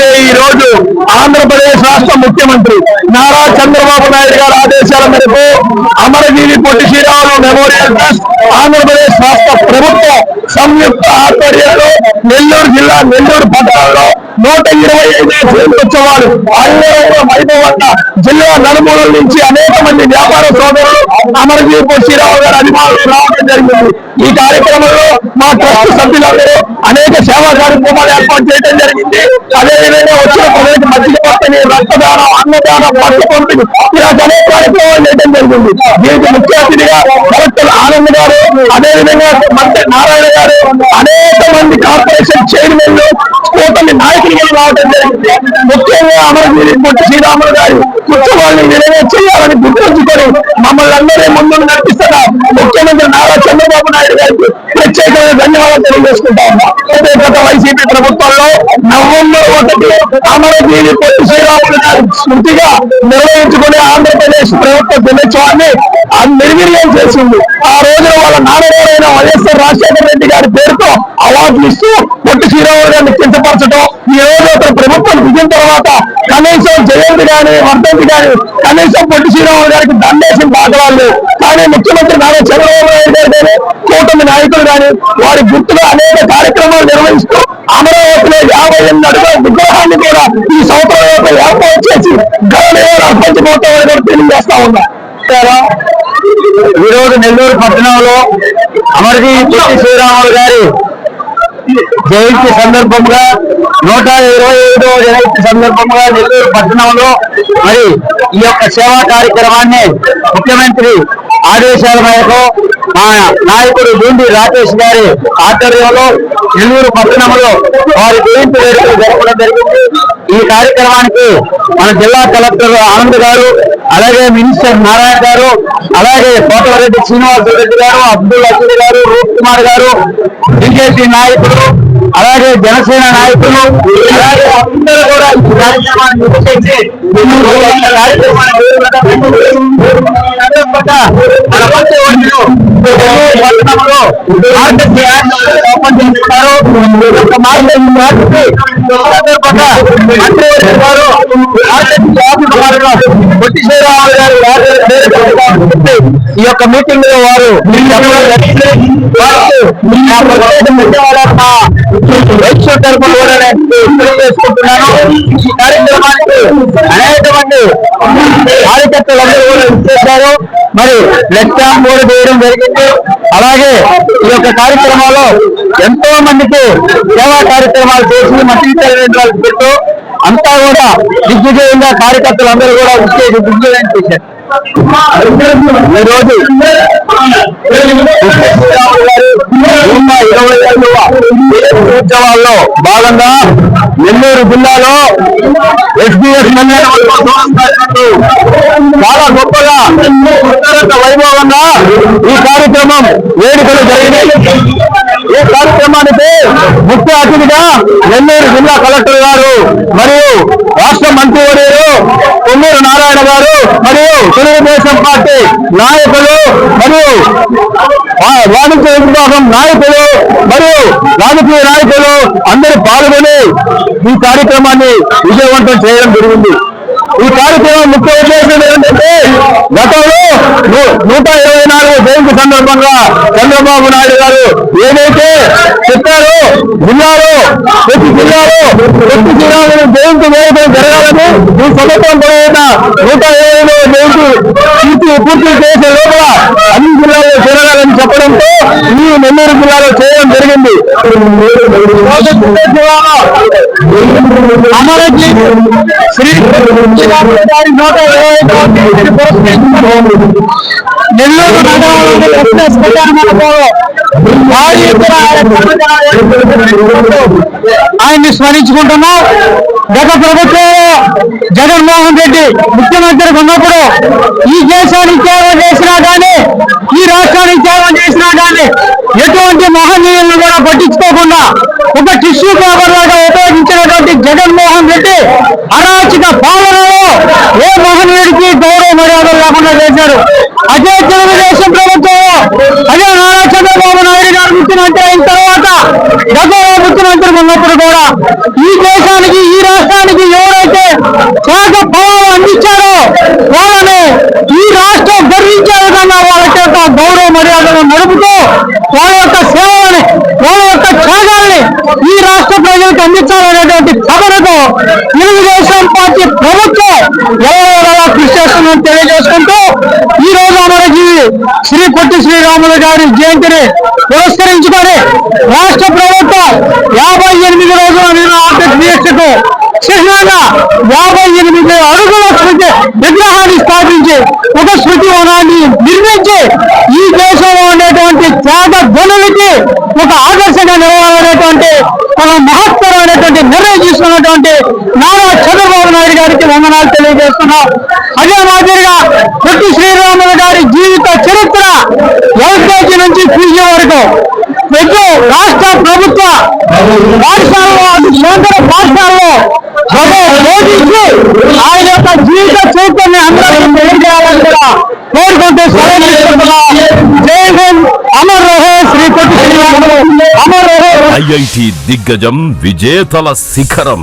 అయితే ఈ రోజు ఆంధ్రప్రదేశ్ రాష్ట్ర ముఖ్యమంత్రి నారా చంద్రబాబు నాయుడు గారి ఆదేశాల మేరకు అమరజీవి పొట్టి శ్రీరాములు మెమోరియల్ ట్రస్ట్ ఆంధ్రప్రదేశ్ రాష్ట్ర ప్రభుత్వ సంయుక్త ఆధ్వర్యంలో నెల్లూరు జిల్లా నెల్లూరు పట్టణంలో నూట ఇరవై ఐదు ఉత్సవాలు అంగరంగ వైభవంగా జిల్లా నలుమూలల నుంచి అనేక మంది వ్యాపార సోదరులు అమరజీవి పొట్టి గారు అభిమానులు రావడం జరిగింది. ఈ కార్యక్రమంలో మా ట్రస్ట్ సభ్యులందరూ అనేక సేవా కార్యక్రమాలు ఏర్పాటు చేయడం జరిగింది. అదేవిధంగా వచ్చిన ప్రజలకు మధ్య పంపిణీ రక్తదానం అన్నదానం పట్టు పంపిణీ ఇలాంటి అనేక కార్యక్రమాలు చేయడం జరిగింది. దీనికి ముఖ్య అతిథిగా కలెక్టర్ ఆనంద్ గారు అదేవిధంగా మంత్రి నారాయణ గారు అనేక మంది కార్పొరేషన్ చైర్మన్లు కూటమి నాయకులు కూడా రావడం జరిగింది. ముఖ్యంగా అమరవీరి పొట్టి శ్రీరాములు గారి ఉత్సవాన్ని నెరవేర్చేయాలని గుర్తుంచుకొని మమ్మల్ని అందరినీ ముందు నడిపిస్తున్న ముఖ్యమంత్రి నారా చంద్రబాబు నాయుడు గారికి ప్రత్యేకమైన ధన్యవాదాలు తెలియజేసుకుంటా ఉన్నాం. అయితే గత వైసీపీ ప్రభుత్వంలో నవంబర్ ఒకటి అమరవీరి పొట్టి శ్రీరాములు గారి స్మృతిగా నిర్వహించుకునే ఆంధ్రప్రదేశ్ ప్రభుత్వ దినోత్సవాన్ని నిర్వీర్యం చేసింది. ఆ రోజున వాళ్ళ నాన్నగారైన వైఎస్ఆర్ రాజశేఖర రెడ్డి గారి పేరుతో అవార్డులు ఇస్తూ పొట్టి శ్రీరాములు గారిని కించపరచడం ఈ రోజు అతను ప్రభుత్వం దిగిన తర్వాత కనీసం జయంతి గాని వర్ధంతి గాని కనీసం పొట్టి శ్రీరాములు గారికి దండేసిన దాఖలాలు కానీ ముఖ్యమంత్రి నారా చంద్రబాబు నాయుడు గారు కానీ కూటమి నాయకులు కానీ వారి గుర్తుగా అనేక కార్యక్రమాలు నిర్వహిస్తూ అమరావతిలో యాభై ఎనిమిది అడుగుల విగ్రహాన్ని కూడా ఈ సంవత్సరం యొక్క ఏర్పాటు చేసి గౌరవ అర్పించబోతామని కూడా తెలియజేస్తా ఉన్నా. ఈరోజు నెల్లూరు పట్టణంలో అమరజీవి శ్రీరాములు గారి జయంతి సందర్భంగా నూట ఇరవై ఐదవ జయంతి సందర్భంగా నెల్లూరు పట్టణంలో మరి ఈ యొక్క సేవా కార్యక్రమాన్ని ముఖ్యమంత్రి ఆదేశాల మేరకు మా నాయకుడు బూండి రాకేష్ గారి ఆధ్వర్యంలో నెల్లూరు పట్టణంలో వారి జయంతి వేడుకలు జరపడం జరిగింది. ఈ కార్యక్రమానికి మన జిల్లా కలెక్టర్ ఆనంద్ గారు అలాగే మినిస్టర్ నారాయణ గారు అలాగే కోటలరెడ్డి శ్రీనివాస రెడ్డి గారు అబ్దుల్ అజీర్ గారు రూప్ కుమార్ గారు బీజేపీ నాయకులు అలాగే జనసేన నాయకులు అలాగే అందరూ కూడా ఈ కార్యక్రమాన్ని కార్యక్రమాన్ని సందర్భంగా మన మధ్యవర్తులు పట్టణంలో మార్కెట్ యార్డ్ ఓపెన్ చేస్తున్నారు. సందర్భంగా గారు మార్కెట్ యార్డ్ వారిలో పొట్టి శ్రీరాములు గారు ఈ యొక్క మీటింగ్లో వారు వారికి నా ప్రత్యేక తరఫున కూడా నేను తెలియజేసుకుంటున్నాను ఈ కార్యక్రమానికి అనేక మంది కార్యకర్తలందరూ కూడా ఇచ్చేశారు మరి బ్లడ్ క్యాంప్ కూడా చేయడం జరిగింది అలాగే ఈ యొక్క కార్యక్రమంలో ఎంతో మందికి సేవా కార్యక్రమాలు చేసి మట్టి తల్లిదండ్రులు పెట్టు అంతా కూడా దిగ్విజయంగా కార్యకర్తలు అందరూ కూడా వచ్చేసి దిగ్విజయం చేశారు ఈ ఇరవై ఐదవ ఉత్సవాల్లో భాగంగా నెల్లూరు జిల్లాలో ఎస్బీఎస్ చాలా గొప్పగా వైభవంగా ఈ కార్యక్రమం వేడుకలు జరిగినాయి. ఈ కార్యక్రమానికి ముఖ్య అతిథిగా నెల్లూరు జిల్లా కలెక్టర్ గారు మరియు రాష్ట్ర మంత్రి మరియు తెలుగుదేశం పార్టీ నాయకులు మరియు వాణిజ్య విభాగం నాయకులు మరియు రాజకీయ నాయకులు అందరూ పాల్గొని ఈ కార్యక్రమాన్ని విజయవంతం చేయడం జరిగింది. ఈ కార్యక్రమం ముఖ్య ఉద్దేశం ఏంటంటే గతంలో నూట ఇరవై నాలుగు జయంతి సందర్భంగా చంద్రబాబు నాయుడు గారు ఏదైతే చెప్పారో జిల్లాలో ప్రతి జిల్లాలో ప్రతి జిల్లాలో జయంతి వేయడం జరగాలని ఈ సంవత్సరం పొడవునా నూట ఇరవై పూర్తి చేసే లోపల అన్ని జిల్లాల్లో చేరాలని చెప్పడంతో ఈ నెల్లూరు జిల్లాలో చేయడం జరిగింది. అమరజీ శ్రీ నూట నెల్లూరు నగరంలోని ఎక్స్ప్రెస్ కళ్యాణ మండపంలో భారీ ఆయన్ని స్మరించుకుంటున్నాం. గత ప్రభుత్వంలో జగన్మోహన్ రెడ్డి ముఖ్యమంత్రి ఉన్నప్పుడు ఈ దేశానికి సేవ చేసినా కానీ ఈ రాష్ట్రానికి సేవ చేసినా కానీ ఎటువంటి మహనీయులను కూడా పట్టించుకోకుండా ఒక టిష్యూ పేపర్ లాగా ఉపయోగించినటువంటి జగన్మోహన్ రెడ్డి అరాచక పాలనలో ఏ మహనీయుడికి గౌరవ మర్యాదలు లేకుండా చేశారు? అదే తెలుగుదేశం ప్రభుత్వంలో అదే నారా చంద్రబాబు నాయుడు గారు ముఖ్యమంత్రి అయిన తర్వాత గతంలో ముఖ్యమంత్రి ఉన్నప్పుడు కూడా ఈ దేశానికి ఈ రాష్ట్రానికి ఎవరైతే త్యాగ భావం అందించారో వాళ్ళని ఈ రాష్ట్రం గర్వించే విధంగా వాళ్ళ చేత గౌరవ మర్యాదలు నడుపుతూ వాళ్ళ యొక్క సేవల్ని వాళ్ళ యొక్క త్యాగాల్ని ఈ రాష్ట్ర ప్రజలకు అందించాలనేటువంటి తపనతో తెలుగుదేశం పార్టీ ప్రభుత్వం ఎలా కృషి చేస్తుందని తెలియజేసుకుంటూ శ్రీ పొట్టి శ్రీరాములు గారి జయంతిని పురస్కరించుకొని రాష్ట్ర ప్రభుత్వం యాభై ఎనిమిది రోజుల నిరాట దీక్షకు చిహ్నంగా యాభై ఎనిమిది అడుగుల స్మృతి విగ్రహాన్ని స్థాపించి ఒక స్మృతి వనాన్ని నిర్మించి ఈ దేశంలో ఉండేటువంటి త్యాగ ధ్వనులకి ఒక ఆదర్శంగా నిలవాలనేటువంటి ఒక మహత్తరమైనటువంటి నిర్ణయం తీసుకున్నటువంటి నారా చంద్రబాబు నాయుడు గారికి వందనాలు తెలియజేస్తున్నాం. అదే మాదిరిగా పొట్టి శ్రీరాములు గారి జీవిత చరిత్ర ఎల్కేజీ నుంచి పీజీ వరకు. ప్రతి రాష్ట్ర ప్రభుత్వ పాఠశాలలో అటు కేంద్ర పాఠశాలలో బోధించి ఆయన యొక్క జీవిత చరిత్రని అందరికీ తెలియజేయాలని కూడా కోరుకుంటూ సెలవు తీసుకుంటున్నాం జై హింద్ అమర్ రహే శ్రీ పొట్టి శ్రీరాములు అమర్ రహే. ఐఐటి దిగ్గజం విజేతల శిఖరం.